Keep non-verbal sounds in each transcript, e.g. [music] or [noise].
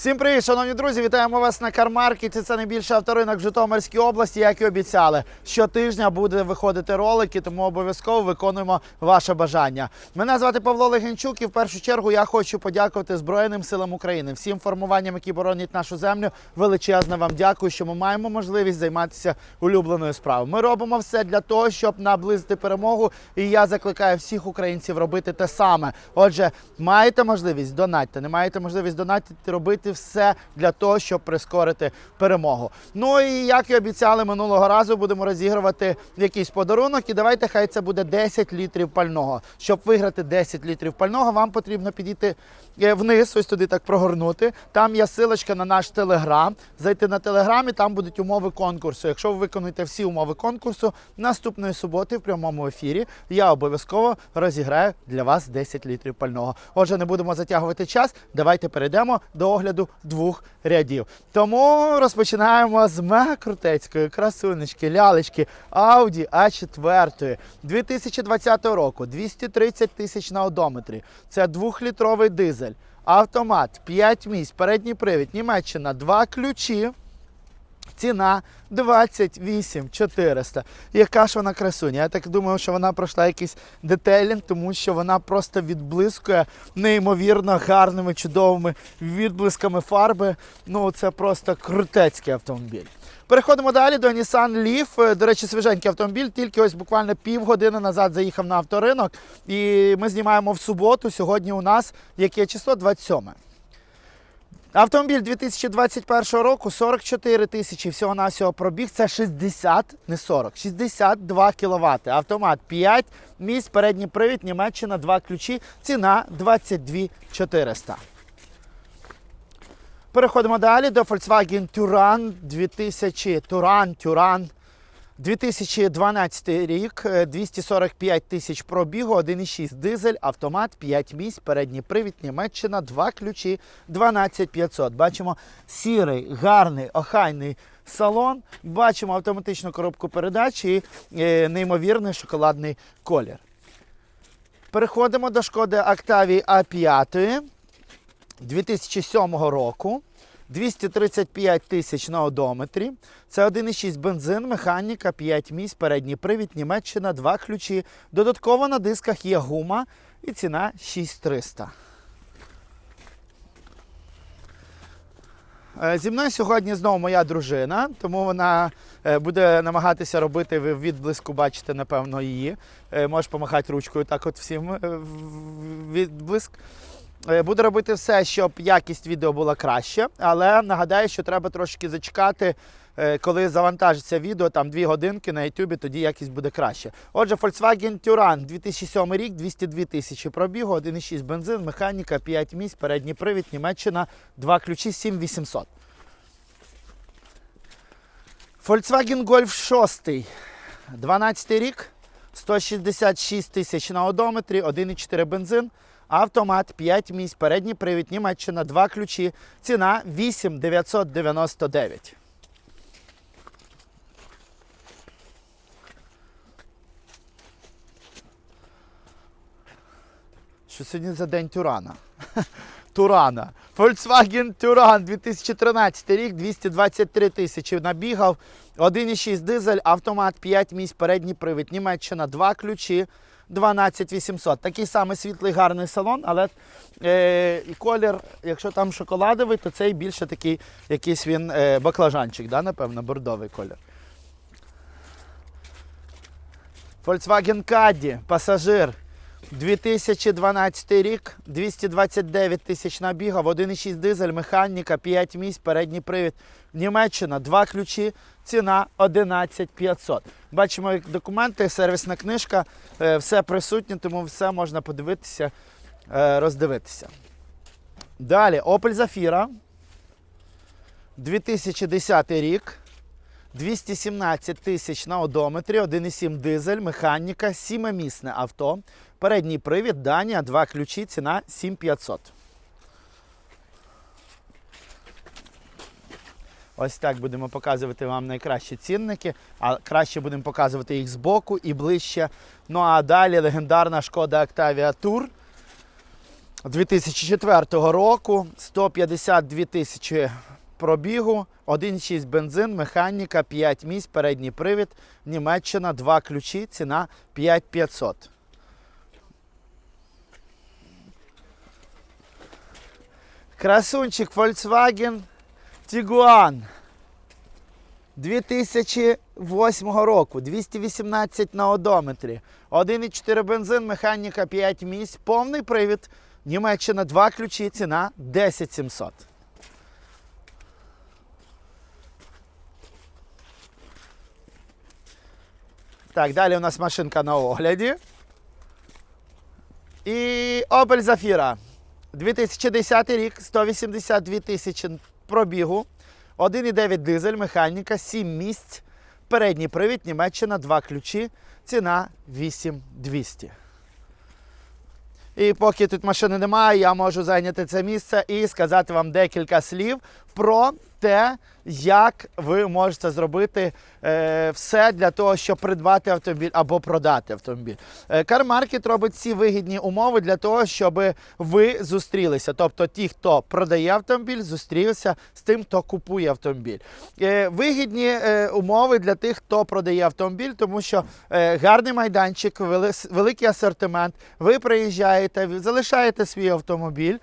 Всім привіт, шановні друзі! Вітаємо вас на Кармаркеті. Це найбільший авторинок в Житомирській області, як і обіцяли. Щотижня буде виходити ролики, тому обов'язково виконуємо ваше бажання. Мене звати Павло Легенчук, і в першу чергу я хочу подякувати Збройним силам України, всім формуванням, які боронять нашу землю. Величезне вам дякую, що ми маємо можливість займатися улюбленою справою. Ми робимо все для того, щоб наблизити перемогу. І я закликаю всіх українців робити те саме. Отже, маєте можливість донатьте, не маєте можливість донатити, робити все для того, щоб прискорити перемогу. Ну і як і обіцяли минулого разу, будемо розігрувати якийсь подарунок. І давайте хай це буде 10 літрів пального. Щоб виграти 10 літрів пального, вам потрібно підійти вниз, ось туди так прогорнути. Там є силочка на наш телеграм. Зайти на телеграм і там будуть умови конкурсу. Якщо ви виконуєте всі умови конкурсу, наступної суботи в прямому ефірі я обов'язково розіграю для вас 10 літрів пального. Отже, не будемо затягувати час. Давайте перейдемо до огляду двох рядів. Тому розпочинаємо з мега крутецької красунечки, лялечки Audi A4 2020 року, 230 тисяч на одометрі. Це двохлітровий дизель. Автомат, 5 місць, передній привід, Німеччина, два ключі. Ціна 28 400. Яка ж вона красуня? Я так думаю, що вона пройшла якийсь детейлінг, тому що вона просто відблискує неймовірно гарними, чудовими відблисками фарби. Ну, це просто крутецький автомобіль. Переходимо далі до Nissan Leaf. Е, До речі, свіженький автомобіль, тільки ось буквально півгодини назад заїхав на авторинок. І ми знімаємо в суботу. Сьогодні у нас яке число? 27. Автомобіль 2021 року 44 тисячі всього-навсього пробіг. Це 60, не 40, 62 кВт. Автомат 5 місць, передній привід, Німеччина, 2 ключі. Ціна 22 400. Переходимо далі до Volkswagen Touran 2000 Touran, Touran 2012 рік, е, 245 тисяч пробігу, 1,6 дизель, автомат, 5 місць, передній привід, Німеччина, 2 ключі, 12500. Бачимо сірий, гарний, охайний салон. Бачимо автоматичну коробку передач і е, неймовірний шоколадний колір. Переходимо до шкоди Octavia A5 2007 року. 235 тисяч на одометрі. Це 1,6 бензин, механіка, 5 місць, передній привід, Німеччина, 2 ключі. Додатково на дисках є гума і ціна 6300. Е, Зі мною сьогодні знову моя дружина, тому вона е, буде намагатися робити ви відблиску, бачите, напевно, її. Е, Можеш помахати ручкою так от всім відблиск. Е, Буду робити все, щоб якість відео була краще, але нагадаю, що треба трошки зачекати, е, коли завантажиться відео, там 2 годинки на YouTube, тоді якість буде краще. Отже, Volkswagen Touran 2007 рік, 202 тисячі пробігу, 1,6 бензин, механіка, 5 місць, передній привід, Німеччина, 2 ключі, 7800. Volkswagen Golf 6, 12 рік, 166 тисяч на одометрі, 1,4 бензин, автомат, 5 місць, передній привід, Німеччина, 2 ключі, ціна 8999. Що сьогодні за день Турана? [laughs] Турана. Volkswagen Туран 2013 рік, 223 тисячі набігав. 1,6 дизель, автомат, 5 місць, передній привід, Німеччина, 2 ключі, 12800. Такий самий світлий гарний салон, але е, колір, якщо там шоколадовий, то цей більше такий якийсь він е, баклажанчик, да, напевно, бордовий колір. Volkswagen Caddy, пасажир. 2012 рік, 229 тисяч набігав, 1,6 дизель, механіка, 5 місць, передній привід. Німеччина, 2 ключі, ціна 11 500. Бачимо документи, сервісна книжка, е, все присутнє, тому все можна подивитися, е, роздивитися. Далі, Opel Zafira, 2010 рік. 217 тисяч на одометрі, 1,7 дизель, механіка, 7-місне авто. Передній привід, Данія, два ключі, ціна 7500. Ось так будемо показувати вам найкращі цінники, а краще будемо показувати їх збоку і ближче. Ну а далі легендарна шкода Octavia Tour 2004 року, 152 тисячі пробігу, 1,6 бензин, механіка, 5 місць, передній привід, Німеччина, 2 ключі, ціна 5500. Красунчик Volkswagen Tiguan 2008 року, 218 на одометрі, 1,4 бензин, механіка 5 місць, повний привід, Німеччина, 2 ключі, ціна 10700. Так, далі у нас машинка на огляді. І Opel Zafira. 2010 рік, 182 тисячі пробігу, 1,9 дизель, механіка, 7 місць, передній привід, Німеччина, 2 ключі, ціна 8200. І поки тут машини немає, я можу зайняти це місце і сказати вам декілька слів про те, як ви можете зробити е, все для того, щоб придбати автомобіль або продати автомобіль. CarMarket робить ці вигідні умови для того, щоб ви зустрілися. Тобто ті, хто продає автомобіль, зустрілися з тим, хто купує автомобіль. Е, вигідні е, умови для тих, хто продає автомобіль, тому що е, гарний майданчик, вели- великий асортимент. Ви приїжджаєте, залишаєте свій автомобіль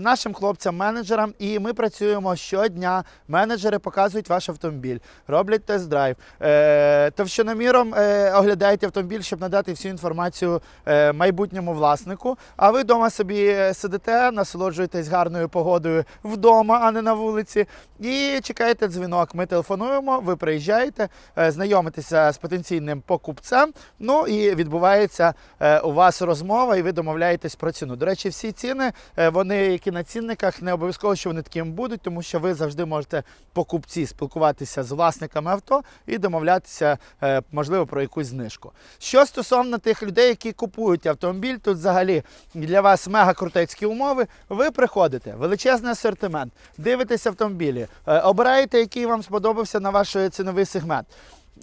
нашим хлопцям-менеджерам, і ми працюємо щодня. Менеджери показують ваш автомобіль, роблять тест-драйв. Е, товщиноміром е, оглядають автомобіль, щоб надати всю інформацію е, майбутньому власнику. А ви вдома собі е, сидите, насолоджуєтесь гарною погодою вдома, а не на вулиці. І чекаєте дзвінок. Ми телефонуємо, ви приїжджаєте, е, знайомитеся з потенційним покупцем. Ну і відбувається е, у вас розмова, і ви домовляєтесь про ціну. До речі, всі ціни, е, вони які на цінниках, не обов'язково, що вони такими будуть, тому що ви завжди можете покупці спілкуватися з власниками авто і домовлятися, е, можливо, про якусь знижку. Що стосовно тих людей, які купують автомобіль, тут взагалі для вас мега крутецькі умови. Ви приходите, величезний асортимент, дивитесь автомобілі, е, обираєте, який вам сподобався на ваш ціновий сегмент.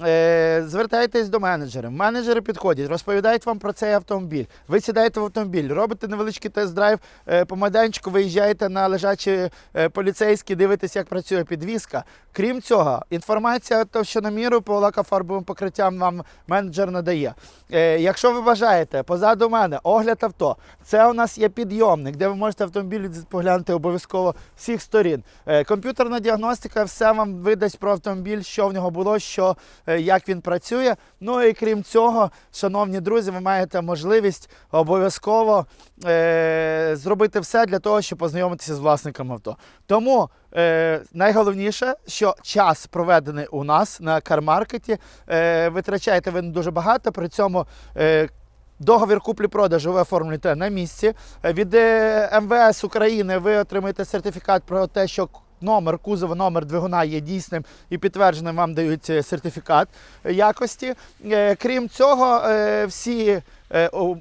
Е, Звертаєтесь до менеджерів. Менеджери підходять, розповідають вам про цей автомобіль. Ви сідаєте в автомобіль, робите невеличкий тест-драйв е, по майданчику, виїжджаєте на лежачі е, поліцейські, дивитесь, як працює підвізка. Крім цього, інформація товщиноміру по лакофарбовим покриттям вам менеджер надає. Е, Якщо ви бажаєте, позаду мене огляд авто. Це у нас є підйомник, де ви можете автомобіль поглянути обов'язково всіх сторін. Комп'ютерна діагностика все вам видасть про автомобіль, що в нього було, що, як він працює. Ну і крім цього, шановні друзі, ви маєте можливість обов'язково е, зробити все для того, щоб познайомитися з власником авто. Тому е, найголовніше, що час проведений у нас на кармаркеті, е, витрачаєте ви не дуже багато, при цьому. Е, Договір куплі-продажу ви оформлюєте на місці. Е, Від е, МВС України ви отримаєте сертифікат про те, що номер кузова, номер двигуна є дійсним і підтвердженим вам дають е, сертифікат якості. Е, Крім цього, е, всі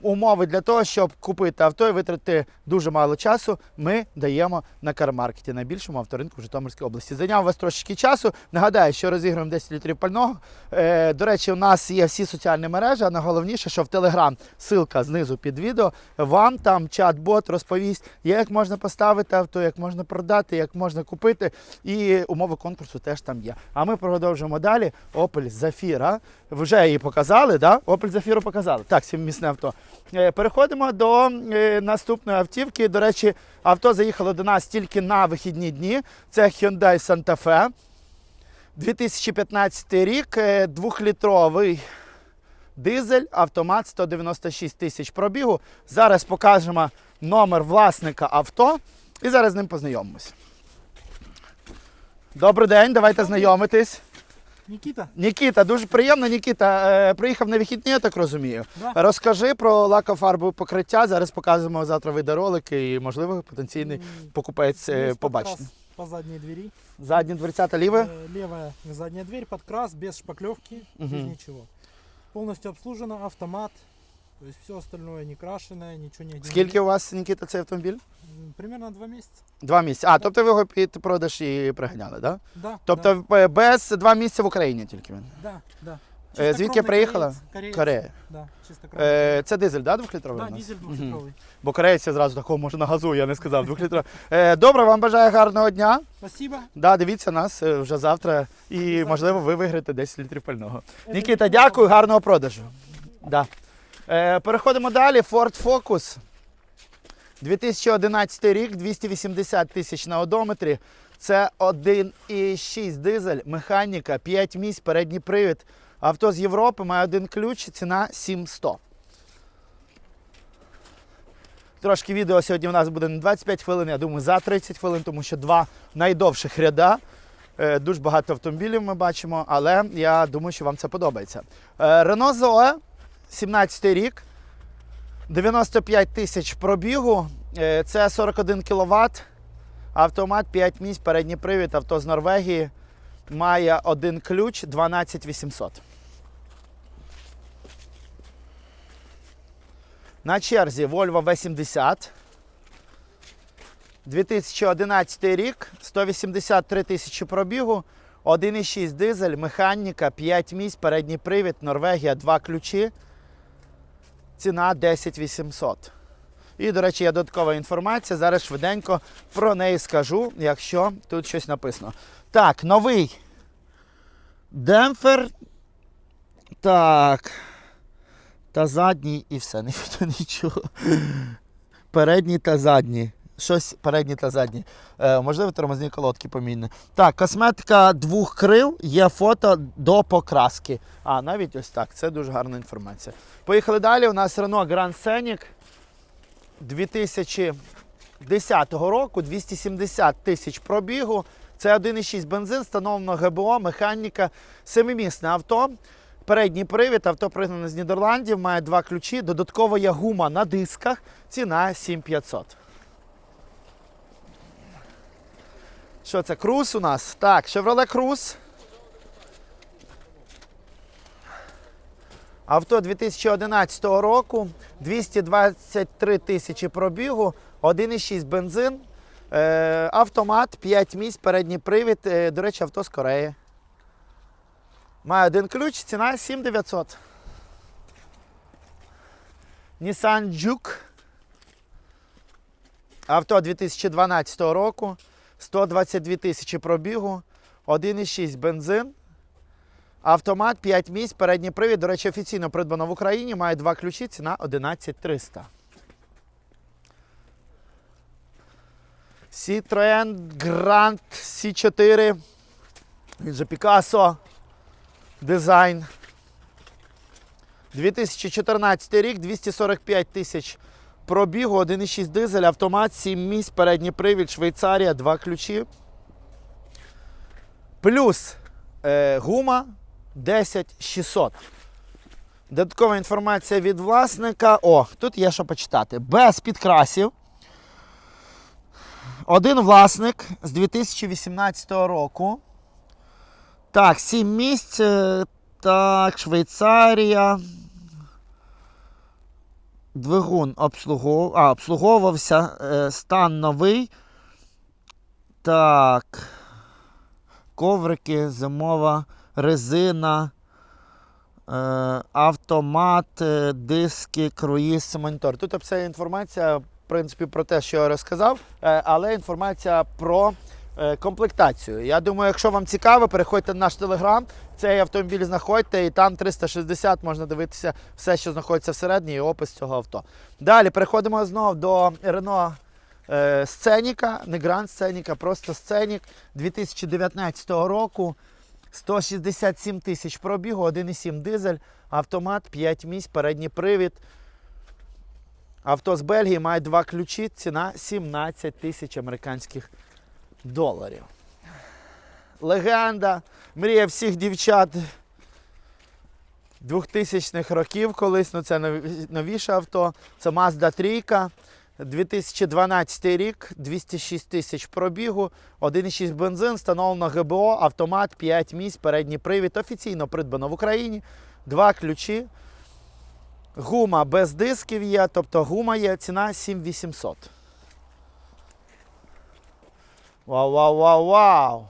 умови для того, щоб купити авто і витратити дуже мало часу, ми даємо на кармаркеті, найбільшому авторинку в Житомирській області. Зайняв вас трошечки часу. Нагадаю, що розігруємо 10 літрів пального. Е, До речі, у нас є всі соціальні мережі, а найголовніше, що в Телеграм ссылка знизу під відео. Вам там чат-бот розповість, як можна поставити авто, як можна продати, як можна купити. І умови конкурсу теж там є. А ми продовжуємо далі. Opel Zafira. Вже її показали, да? Opel Zafira показали. Так, сіммісне авто. Е, Переходимо до е, наступної автівки. До речі, авто заїхало до нас тільки на вихідні дні. Це Hyundai Santa Fe. 2015 рік, е, двохлітровий дизель, автомат 196 тисяч пробігу. Зараз покажемо номер власника авто і зараз з ним познайомимось. Добрий день, давайте знайомитись. Никита, Нікіта, дуже приємно. Нікіта, е, приїхав на вихідні, я так розумію. Да. Розкажи про лакофарбу покриття. Зараз показуємо завтра відеоролики і, можливо, потенційний покупець е, побачить. по задней двери. Задні дверцята ліве. ліва? Левая задняя дверь, подкрас, без шпаклевки, без нічого. ничего. Полностью обслужено, автомат. То есть все остальное не крашеное, ничего не Скільки у вас, Нікіта, цей автомобіль? М, Примерно два месяца. Два місяці. А, тобто ви його під продаж і приганяли? Да? Да. Тобто да, е, без два місяці в Україні тільки він. да, да. Е, Звідки Чистокровний приїхала? кореєць. Корея. Да, чистокровний. Е, Це дизель, да, двохлітровий? да, у нас? дизель двухлитровый. Бо корейці зразу такого може на газу, я не сказав. Двохлітровий. Е, Добре, вам бажаю гарного дня. Спасибо. Да, дивіться нас е, вже завтра і, можливо, ви виграєте 10 літрів пального. Нікіта, дякую, гарного продажу. Да. Е, переходимо далі. Ford Focus. 2011 рік, 280 тисяч на одометрі. Це 1,6 дизель, механіка, 5 місць, передній привід. Авто з Європи має один ключ, ціна 7100. Трошки відео сьогодні у нас буде не 25 хвилин, я думаю, за 30 хвилин, тому що два найдовших ряда. Е, Дуже багато автомобілів ми бачимо, але я думаю, що вам це подобається. Е, Renault Zoe, 17 рік, 95 тисяч пробігу, Е, це 41 кВт, автомат 5 місць, передній привід, авто з Норвегії, має один ключ 12800. На черзі Volvo V70. 2011 рік, 183 тисячі пробігу, 1,6 дизель, механіка, 5 місць, передній привід, Норвегія, 2 ключі. Ціна 10800. І, до речі, є додаткова інформація. Зараз швиденько про неї скажу, якщо тут щось написано. Так, новий демпфер. Так. Та задній і все, не [laughs] нічого. Передній та задній. Щось передній та задній. Е, можливо, тормозні колодки помінні. Так, косметика двох крил, є фото до покраски. А, навіть ось так. Це дуже гарна інформація. Поїхали далі. У нас Renault Grand Scenic 2010 року, 270 тисяч пробігу. Це 1,6 бензин, встановлено ГБО, механіка, семимісне авто. Передній привід, авто пригнане з Нідерландів, має два ключі. Додатково є гума на дисках. Ціна 7500. Що це? Круз у нас? Так, Chevrolet Cruze. Авто 2011 року, 223 тисячі пробігу, 1,6 бензин, е, автомат, 5 місць, передній привід. Е, до речі, авто з Кореї. Має один ключ, ціна 7900. Nissan Juke. Авто 2012 року, 122 тисячі пробігу, 1,6 бензин. Автомат 5 місць, передній привід. До речі, офіційно придбано в Україні. Має два ключі, ціна 11300. Citroen Grand C4. Він же Picasso. Дизайн. 2014 рік, 245 тисяч пробігу, 1,6 дизель, автомат, 7 місць, передній привід, Швейцарія, два ключі. Плюс е, гума 10600. Додаткова інформація від власника. О, тут є що почитати. Без підкрасів. Один власник з 2018 року. Так, 7 місць. е, Так, Швейцарія. Двигун обслугов... а, обслуговувався. е, Стан новий. Так. Коврики, зимова резина, е, автомат, е, диски, круїз, монітор. Тут вся інформація, в принципі, про те, що я розказав, але інформація про комплектацію. Я думаю, якщо вам цікаво, переходьте на наш телеграм, цей автомобіль знаходьте, і там 360 можна дивитися все, що знаходиться всередині, і опис цього авто. Далі переходимо знову до Renault е, Сценіка, не Гранд Сценіка, просто Сценік 2019 року. 167 тисяч пробігу, 1,7 дизель, автомат, 5 місць, передній привід. Авто з Бельгії має два ключі, ціна 17 тисяч американських доларів. Легенда, мрія всіх дівчат 2000-х років колись, ну це новіше авто. Це Mazda 3. 2012 рік, 206 тисяч пробігу, 1,6 бензин, встановлено ГБО, автомат, 5 місць, передній привід, офіційно придбано в Україні, два ключі. Гума без дисків є, тобто гума є, ціна 7800. Вау, вау, вау, вау.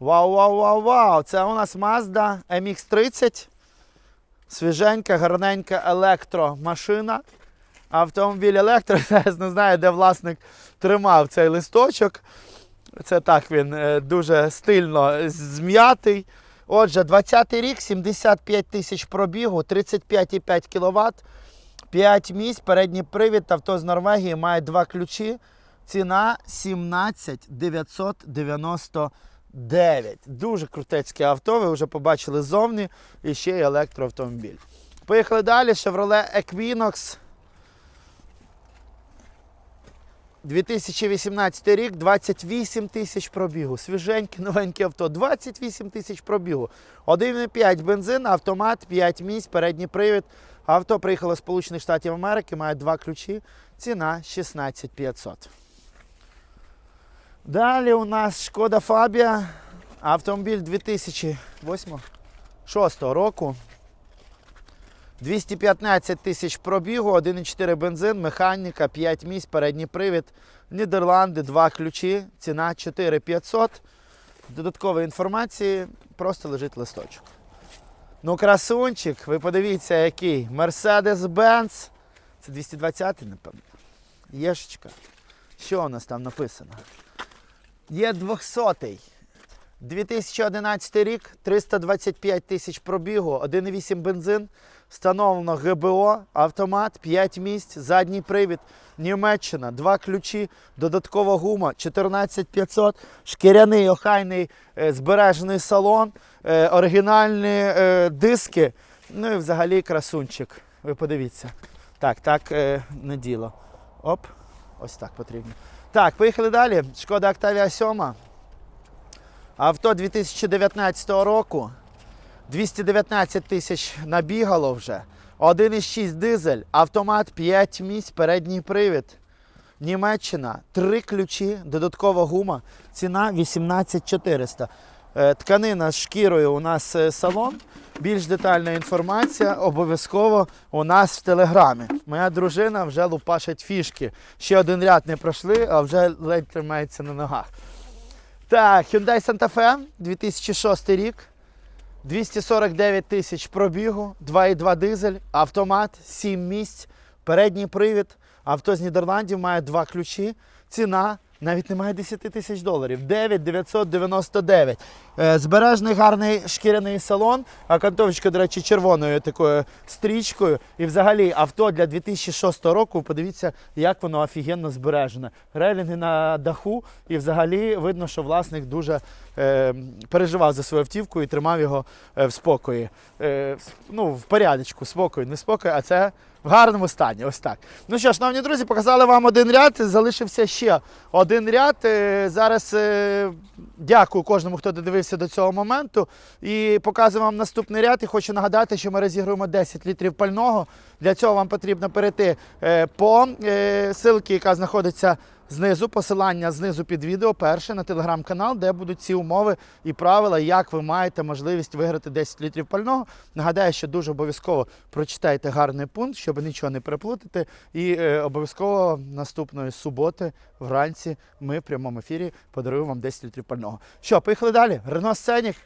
Вау, вау, вау, вау! Це у нас Mazda MX-30. Свіженька, гарненька електромашина. Автомобіль електро. [laughs] Зараз не знаю, де власник тримав цей листочок. Це так він е, дуже стильно зм'ятий. Отже, 20-й рік, 75 тисяч пробігу, 35,5 кВт, 5 місць, передній привід, авто з Норвегії має два ключі. Ціна 17 999. Дуже крутецьке авто, ви вже побачили ззовні. І ще й електроавтомобіль. Поїхали далі. Chevrolet Equinox. 2018 рік, 28 тисяч пробігу. Свіженьке, новеньке авто. 28 тисяч пробігу. 1,5 бензин, автомат, 5 місць, передній привід. Авто приїхало з Сполучених Штатів Америки, має два ключі. Ціна 16 500. Далі у нас Шкода Фабія. Автомобіль 2008 6 року. 215 тисяч пробігу, 1,4 бензин, механіка, 5 місць, передній привід. Нідерланди, 2 ключі, ціна 4500. Додаткової інформації просто лежить листочок. Ну, красунчик, ви подивіться, який. Mercedes-Benz. Це 220, напевно. Єшечка. Що у нас там написано? Є 200. 2011 рік, 325 тисяч пробігу, 1,8 бензин, встановлено ГБО, автомат, 5 місць, задній привід, Німеччина, 2 ключі, додаткова гума, 14500, шкіряний охайний е, збережений салон, е, оригінальні е, диски, ну і взагалі красунчик. Ви подивіться. Так, так, не діло. Оп, ось так потрібно. Так, поїхали далі. Шкода Октавія 7. Авто 2019 року. 219 тисяч набігало вже. 1,6 дизель, автомат 5 місць, передній привід. Німеччина, 3 ключі, додаткова гума, ціна 18400. Е, Тканина з шкірою у нас е, салон. Більш детальна інформація обов'язково у нас в телеграмі. Моя дружина вже лупашить фішки. Ще один ряд не пройшли, а вже ледь тримається на ногах. Так, Hyundai Santa Fe, 2006 рік. 249 тисяч пробігу, 2,2 дизель, автомат, 7 місць, передній привід. Авто з Нідерландів має два ключі. Ціна навіть немає 10 тисяч доларів. 9,999. Е, Збережний гарний шкіряний салон. А кантовочка, до речі, червоною такою стрічкою. І взагалі авто для 2006 року. Подивіться, як воно офігенно збережене. Релінги на даху, і взагалі видно, що власник дуже переживав за свою автівку і тримав його е, в спокої. Е, ну, в порядочку, спокою, не спокою, а це в гарному стані. Ось так. Ну що, шановні друзі, показали вам один ряд. Залишився ще один ряд. Е, Зараз е, дякую кожному, хто додивився до цього моменту. І показую вам наступний ряд. І хочу нагадати, що ми розігруємо 10 літрів пального. Для цього вам потрібно перейти е, по е, яка знаходиться знизу, посилання знизу під відео, перше на телеграм-канал, де будуть ці умови і правила, як ви маєте можливість виграти 10 літрів пального. Нагадаю, що дуже обов'язково прочитайте гарний пункт, щоб нічого не переплутати. І е, обов'язково наступної суботи вранці ми в прямому ефірі подаруємо вам 10 літрів пального. Що, поїхали далі? Рено Сценік.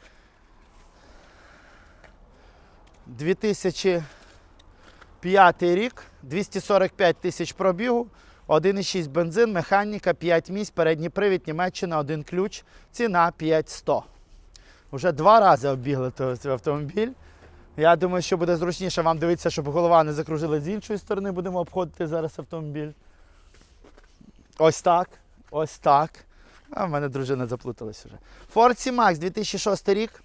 2005 рік, 245 тисяч пробігу, 1,6 бензин, механіка, 5 місць, передній привід, Німеччина, один ключ, ціна 5100. Уже два рази оббігли цей автомобіль. Я думаю, що буде зручніше вам дивитися, щоб голова не закружила з іншої сторони. Будемо обходити зараз автомобіль. Ось так. Ось так. А в мене дружина заплуталась вже. Ford C-Max 2006 рік.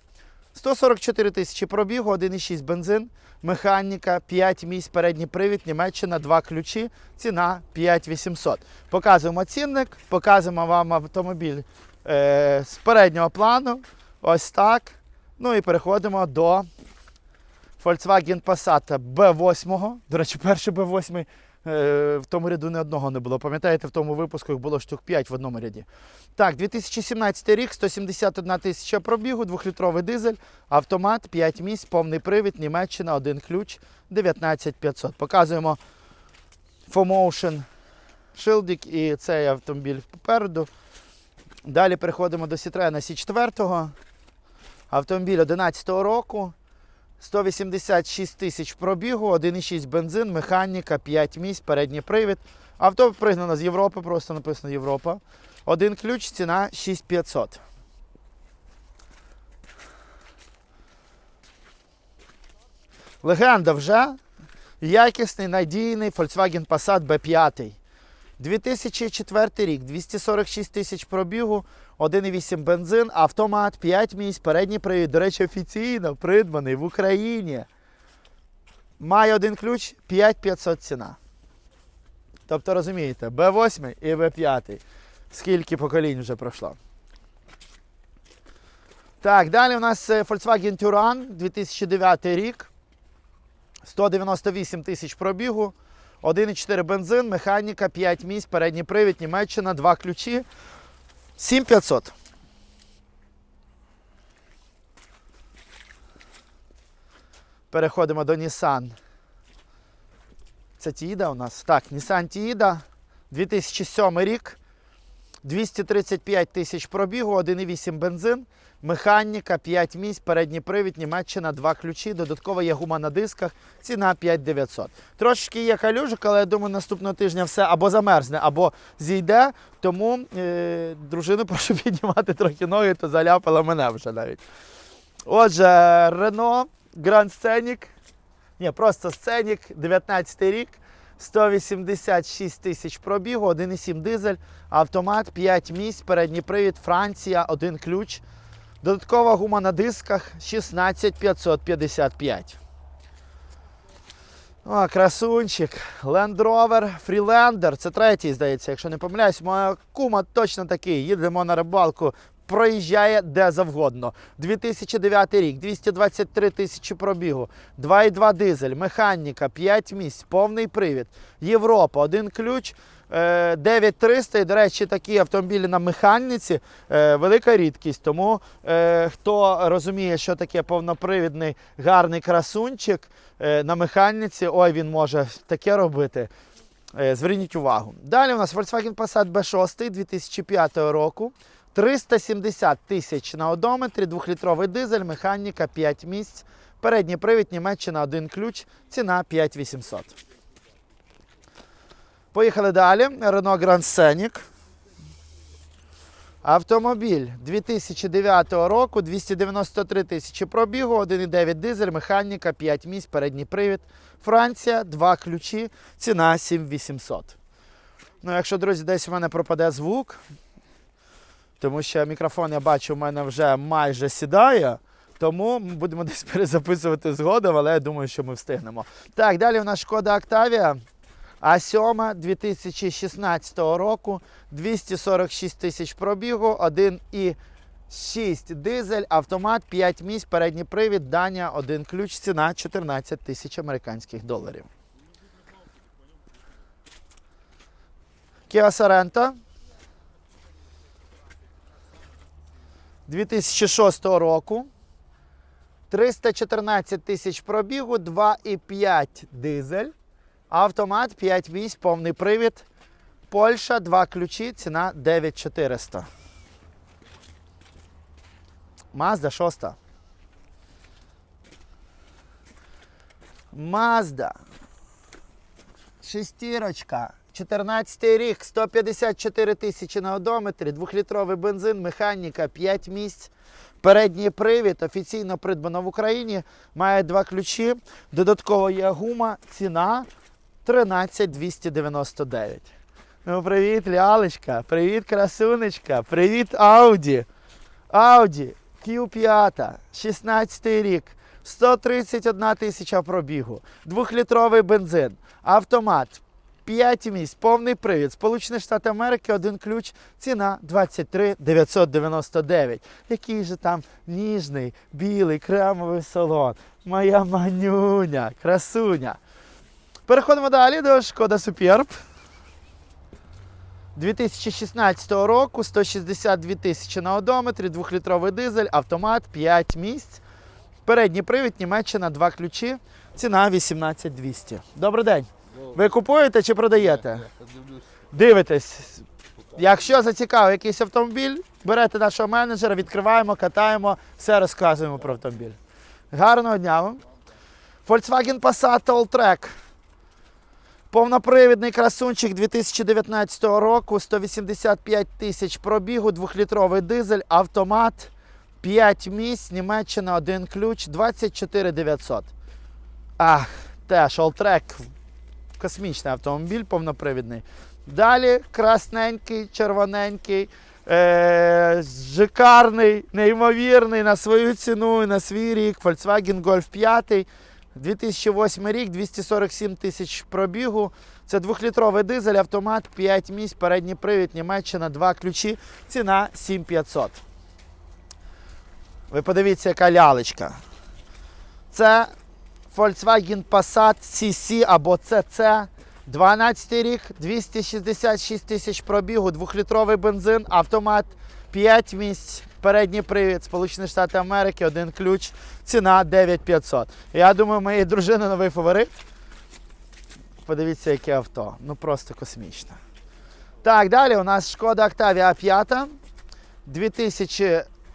144 тисячі пробігу, 1,6 бензин, механіка, 5 місць, передній привід, Німеччина, 2 ключі, ціна 5800. Показуємо цінник, показуємо вам автомобіль е, з переднього плану. Ось так. Ну і переходимо до Volkswagen Passat B8. До речі, перший B8 е, в тому ряду не одного не було. Пам'ятаєте, в тому випуску їх було штук 5 в одному ряді. Так, 2017 рік, 171 тисяча пробігу, 2-літровий дизель, автомат, 5 місць, повний привід, Німеччина, один ключ, 19500. Показуємо FOMotion шилдик і цей автомобіль попереду. Далі переходимо до Citroen C4. Автомобіль 11 року. 186 тисяч пробігу, 1,6 бензин, механіка, 5 місць, передній привід. Авто пригнано з Європи, просто написано Європа. Один ключ, ціна 6500. Легенда вже. Якісний, надійний Volkswagen Passat B5. 2004 рік, 246 тисяч пробігу, 1,8 бензин, автомат, 5 місць, передній привід. До речі, офіційно придбаний в Україні. Має один ключ 5500 ціна. Тобто розумієте, B8 і B5. Скільки поколінь вже пройшло. Так, далі у нас е, Volkswagen Touran 2009 рік. 198 тисяч пробігу. 1,4 бензин, механіка, 5 місць, передній привід, Німеччина, 2 ключі. 7500. Переходимо до Nissan. Це Тіїда у нас. Так, Nissan Тіїда. 2007 рік. 235 тисяч пробігу, 1,8 бензин, механіка, 5 місць, передній привід, Німеччина, 2 ключі, додатково є гума на дисках, ціна 5900. Трошки є калюжик, але я думаю, наступного тижня все або замерзне, або зійде. Тому е, дружину [laughs] прошу піднімати трохи ноги, то заляпала мене вже навіть. Отже, Renault Grand Scenic. Ні, просто Scenic, 19 рік. 186 тисяч пробігу, 1,7 дизель, автомат, 5 місць, передній привід, Франція, один ключ. Додаткова гума на дисках 16555. О, красунчик. Land Rover Freelander. Це третій, здається, якщо не помиляюсь. Моя кума точно такий. Їдемо на рибалку. Проїжджає де завгодно. 2009 рік, 223 тисячі пробігу, 2,2 дизель, механіка, 5 місць, повний привід. Європа, один ключ, е, 9300. І, до речі, такі автомобілі на механіці е, велика рідкість. Тому е, хто розуміє, що таке повнопривідний гарний красунчик е, на механіці, ой, він може таке робити. Е, Зверніть увагу. Далі у нас Volkswagen Passat B6 2005 року. 370 тисяч на одометрі, 2-літровий дизель, механіка 5 місць. Передній привід, Німеччина, один ключ, ціна 5800. Поїхали далі. Renault Grand Scenic. Автомобіль 2009 року, 293 тисячі пробігу, 1,9 дизель, механіка, 5 місць, передній привід. Франція, 2 ключі, ціна 7800. Ну, якщо, друзі, десь у мене пропаде звук, тому що мікрофон я бачу, у мене вже майже сідає. Тому ми будемо [laughs] десь перезаписувати згодом, але я думаю, що ми встигнемо. Так, далі у нас шкода Octavia. А7 2016 року, 246 тисяч пробігу, 1,6 дизель, автомат, 5 місць, передній привід, Данія, один ключ, ціна 14 тисяч американських доларів. Kia Sorento 2006 року. 314 тисяч пробігу, 2,5 дизель. Автомат 5 місць, повний привід. Польща, 2 ключі, ціна 9400. Mazda 6. Mazda. Шестірочка. 14 рік, 154 тисячі на одометрі, 2-літровий бензин, механіка, 5 місць. Передній привід офіційно придбано в Україні. Має два ключі. Додатково є гума. Ціна 13 299. Ну, привіт, лялечка. Привіт, красунечка. Привіт, Ауді. Ауді Q5, 16 рік. 131 тисяча пробігу, двохлітровий бензин, автомат, 5 місць, повний привід, Сполучені Штати Америки, один ключ, ціна 23 999. Який же там ніжний, білий, кремовий салон. Моя манюня, красуня. Переходимо далі до Шкода Суперб. 2016 року 162 тисячі на одометрі, 2-літровий дизель, автомат, 5 місць. Передній привід, Німеччина, 2 ключі. Ціна 18200. Добрий день. Ви купуєте чи продаєте? Дивитесь. Якщо зацікавив якийсь автомобіль, берете нашого менеджера, відкриваємо, катаємо, все розказуємо про автомобіль. Гарного дня вам. Volkswagen Passat Alltrack. Повнопривідний красунчик 2019 року, 185 тисяч пробігу, 2-літровий дизель, автомат, 5 місць, Німеччина, один ключ, 24 900. Ах, теж Alltrack. Космічний автомобіль повнопривідний. Далі красненький, червоненький, е- шикарний, неймовірний на свою ціну і на свій рік. Volkswagen Golf 5. 2008 рік, 247 тисяч пробігу. Це двохлітровий дизель, автомат, 5 місць, передній привід, Німеччина, 2 ключі. Ціна 7500. Ви подивіться, яка лялечка. Це Volkswagen Passat CC або CC. 12 рік, 266 тисяч пробігу, двохлітровий бензин, автомат, 5 місць, передній привід, Сполучені Штати Америки, один ключ, ціна 9500. Я думаю, моєї дружини новий фаворит. Подивіться, яке авто. Ну просто космічне. Так, далі у нас шкода Octavia 5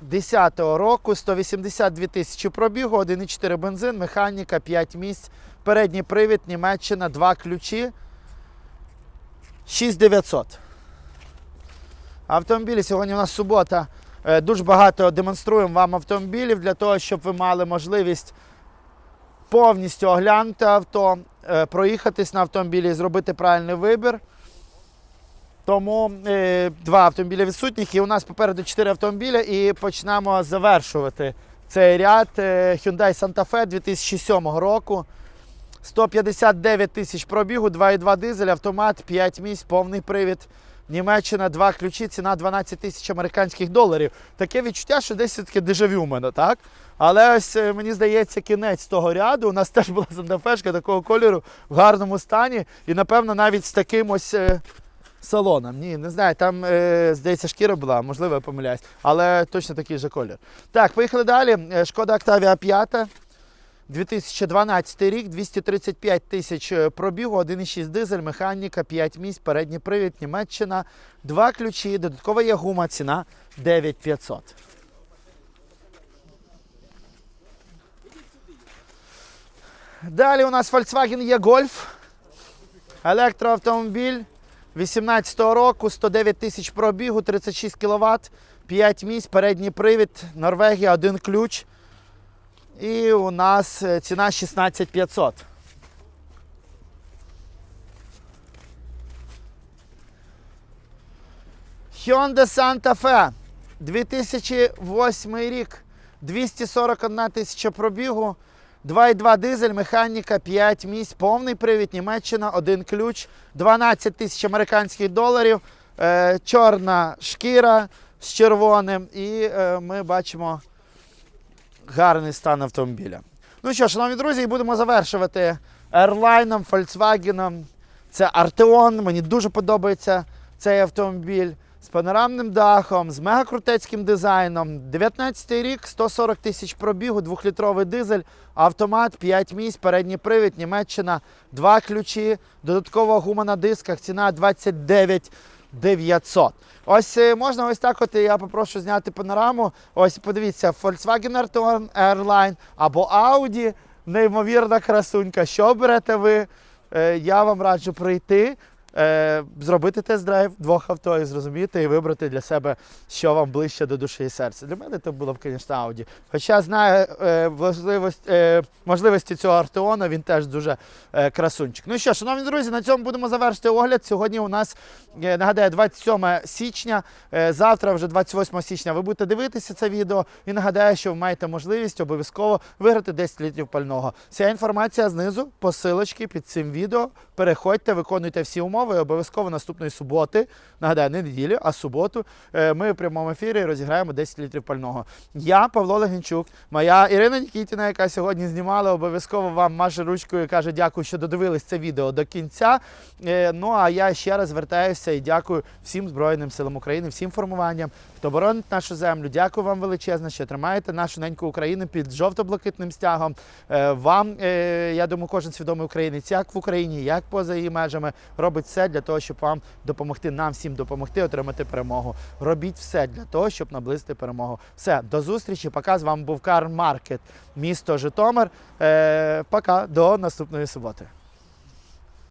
2010 року, 182 тисячі пробігу, 1,4 бензин, механіка, 5 місць, передній привід, Німеччина, 2 ключі. 6900. Автомобілі сьогодні у нас субота. Е, Дуже багато демонструємо вам автомобілів для того, щоб ви мали можливість повністю оглянути авто, е, проїхатись на автомобілі і зробити правильний вибір. Тому е, два автомобілі відсутніх. І у нас попереду чотири автомобіля, і почнемо завершувати цей ряд. Е, Hyundai Santa Fe 2007 року. 159 тисяч пробігу, 2,2 дизель, автомат, 5 місць, повний привід. Німеччина, два ключі, ціна 12 тисяч американських доларів. Таке відчуття, що десь все-таки дежавю у мене, так? Але ось е, мені здається, кінець того ряду. У нас теж була сандафешка такого кольору в гарному стані. І, напевно, навіть з таким ось е, салоном. Ні, не знаю, там, е, здається, шкіра була, можливо, я помиляюсь, але точно такий же колір. Так, поїхали далі. Е, Шкода Octavia 5. 2012 рік, 235 тисяч е, пробігу, 1,6 дизель, механіка, 5 місць, передній привід, Німеччина, два ключі, додаткова є гума, ціна 9500. Далі у нас Volkswagen є Golf, електроавтомобіль 18 року, 109 тисяч пробігу, 36 кВт, 5 місць, передній привід, Норвегія, один ключ. І у нас е, ціна 16500. Hyundai Santa Fe 2008 рік. 241 тисяча пробігу. 2,2 дизель, механіка, 5 місць, повний привід, Німеччина, один ключ, 12 тисяч американських доларів, е, чорна шкіра з червоним. І е, ми бачимо гарний стан автомобіля. Ну що, шановні друзі, і будемо завершувати Airline, Volkswagen. Це Arteon. Мені дуже подобається цей автомобіль з панорамним дахом, з мегакрутецьким дизайном. 19 рік, 140 тисяч пробігу, 2-літровий дизель, автомат, 5 місць, передній привід, Німеччина, 2 ключі, додаткова гума на дисках, ціна 29 900. Ось е, можна ось так от я попрошу зняти панораму. Ось подивіться, Volkswagen Airline або Audi. Неймовірна красунька. Що берете ви? Е, Я вам раджу прийти, е, зробити тест-драйв двох авто і зрозуміти і вибрати для себе, що вам ближче до душі і серця. Для мене це було б, звісно, Audi. Хоча знаю е, важливість, е, можливості цього Артеона, він теж дуже е, красунчик. Ну що, шановні друзі, на цьому будемо завершити огляд. Сьогодні у нас е, нагадаю 27 січня. Е, Завтра, вже 28 січня, ви будете дивитися це відео. І нагадаю, що ви маєте можливість обов'язково виграти 10 літрів пального. Вся інформація знизу, посилочки під цим відео. Переходьте, виконуйте всі умови. І обов'язково наступної суботи. Нагадаю, не неділю, а суботу. е, Ми в прямому ефірі розіграємо 10 літрів пального. Я, Павло Легенчук, моя Ірина Нікітіна, яка сьогодні знімала, обов'язково вам маже ручкою і каже дякую, що додивились це відео до кінця. Е, Ну а я ще раз звертаюся і дякую всім Збройним силам України, всім формуванням, хто боронить нашу землю. Дякую вам величезно, що тримаєте нашу неньку Україну під жовто-блакитним стягом. Е, Вам, е, я думаю, кожен свідомий українець, як в Україні, як поза її межами, робить все для того, щоб вам допомогти, нам всім допомогти отримати перемогу. Робіть все для того, щоб наблизити перемогу. Все, до зустрічі. Пока з вами був Кар Маркет, місто Житомир. Е, пока до наступної суботи.